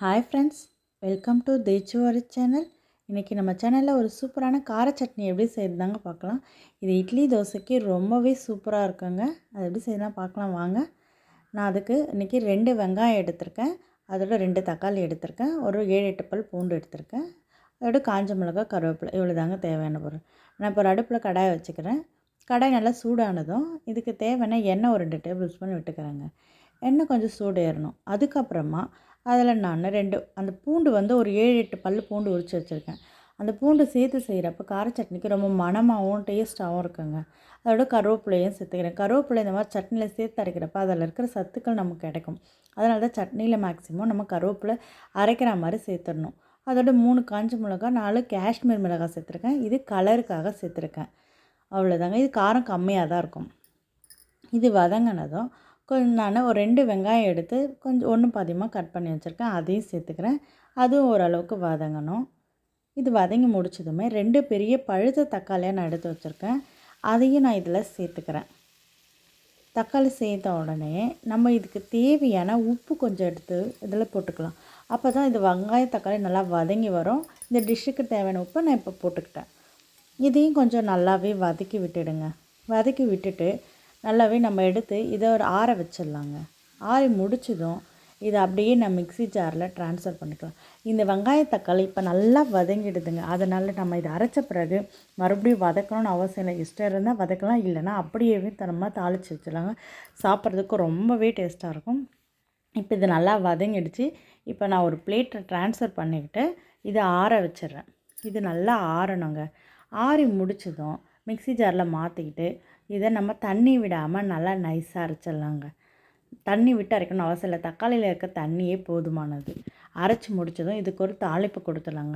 Hi friends welcome to தேச்சுவாரி channel இன்றைக்கி நம்ம சேனலில் ஒரு சூப்பரான கார சட்னி எப்படி செய்யறதாங்க பார்க்கலாம். இது இட்லி தோசைக்கு ரொம்பவே சூப்பராக இருக்குங்க. அது எப்படி செய்யலாம் பார்க்கலாம் வாங்க. நான் அதுக்கு இன்றைக்கி ரெண்டு வெங்காயம் எடுத்திருக்கேன். அதோட ரெண்டு தக்காளி எடுத்திருக்கேன். ஒரு ஏழு எட்டு பல் பூண்டு எடுத்திருக்கேன். அதோட காஞ்ச மிளகா கருவேப்பிலை இவ்வளோ தாங்க தேவையான பொருள். நான் இப்போ ஒரு அடுப்பில் கடாயை வச்சுக்கிறேன். கடாய் நல்லா சூடானதும் இதுக்கு தேவையான எண்ணெய் ஒரு ரெண்டு டேபிள் ஸ்பூன் விட்டுக்கிறேங்க. எண்ணெய் கொஞ்சம் சூடு ஏறணும் அதுக்கப்புறமா அதில் நான் ரெண்டு அந்த பூண்டு வந்து ஒரு ஏழு எட்டு பல் பூண்டு உரித்து வச்சுருக்கேன். அந்த பூண்டு சேர்த்து செய்கிறப்ப கார சட்னிக்கு ரொம்ப மணமாகவும் டேஸ்ட்டாகவும் இருக்குங்க. அதோட கருவேப்பிலையும் சேர்த்துக்கிறேன். கருவேப்பிலை இந்த மாதிரி சட்னியில் சேர்த்து அரைக்கிறப்ப அதில் இருக்கிற சத்துக்கள் நமக்கு கிடைக்கும். அதனால தான் சட்னியில் மேக்ஸிமம் நம்ம கருவேப்பிலை அரைக்கிற மாதிரி சேர்த்துடணும். அதோட மூணு காஞ்ச மிளகா நாலு காஷ்மீர் மிளகாய் சேர்த்துருக்கேன். இது கலருக்காக சேர்த்துருக்கேன். அவ்வளோதாங்க இது காரம் கம்மியாக தான் இருக்கும். இது வதங்கினதும் கொஞ்சம் நான் ஒரு ரெண்டு வெங்காயம் எடுத்து கொஞ்சம் ஒன்று பாதியமாக கட் பண்ணி வச்சுருக்கேன். அதையும் சேர்த்துக்கிறேன். அதுவும் ஓரளவுக்கு வதங்கணும். இது வதங்கி முடிச்சதுமே ரெண்டு பெரிய பழுத்த தக்காளியாக நான் எடுத்து வச்சுருக்கேன். அதையும் நான் இதில் சேர்த்துக்கிறேன். தக்காளி சேர்த்த உடனே நம்ம இதுக்கு தேவையான உப்பு கொஞ்சம் எடுத்து இதில் போட்டுக்கலாம். அப்போ தான் இது வெங்காய தக்காளி நல்லா வதங்கி வரும். இந்த டிஷ்ஷுக்கு தேவையான உப்பை நான் இப்போ போட்டுக்கிட்டேன். இதையும் கொஞ்சம் நல்லாவே வதக்கி விட்டுடுங்க. வதக்கி விட்டுட்டு நல்லாவே நம்ம எடுத்து இதை ஒரு ஆற வச்சிடலாங்க. ஆறி முடிச்சதும் இதை அப்படியே நான் மிக்ஸி ஜாரில் ட்ரான்ஸ்ஃபர் பண்ணிக்கலாம். இந்த வெங்காய தக்காளி இப்போ நல்லா வதங்கிடுதுங்க. அதனால் நம்ம இதை அரைச்ச பிறகு மறுபடியும் வதக்கணும்னு அவசியம் இல்லை. இஷ்டம் இருந்தால் வதக்கலாம் இல்லைன்னா அப்படியே தரமாக தாளித்து வச்சிடலாங்க. சாப்பிட்றதுக்கு ரொம்பவே டேஸ்ட்டாக இருக்கும். இப்போ இது நல்லா வதங்கிடுச்சு. இப்போ நான் ஒரு பிளேட்டை ட்ரான்ஸ்ஃபர் பண்ணிக்கிட்டு இதை ஆற வச்சிடுறேன். இது நல்லா ஆறணுங்க. ஆறி முடிச்சதும் மிக்ஸி ஜாரில் மாற்றிக்கிட்டு இதை நம்ம தண்ணி விடாமல் நல்லா நைஸாக அரைச்சிடலாங்க. தண்ணி விட்டு அரைக்கணும் அவசியம் இல்லை. தக்காளியில் இருக்க தண்ணியே போதுமானது. அரைச்சி முடித்ததும் இதுக்கு ஒரு தாளிப்பு கொடுத்துடலாங்க.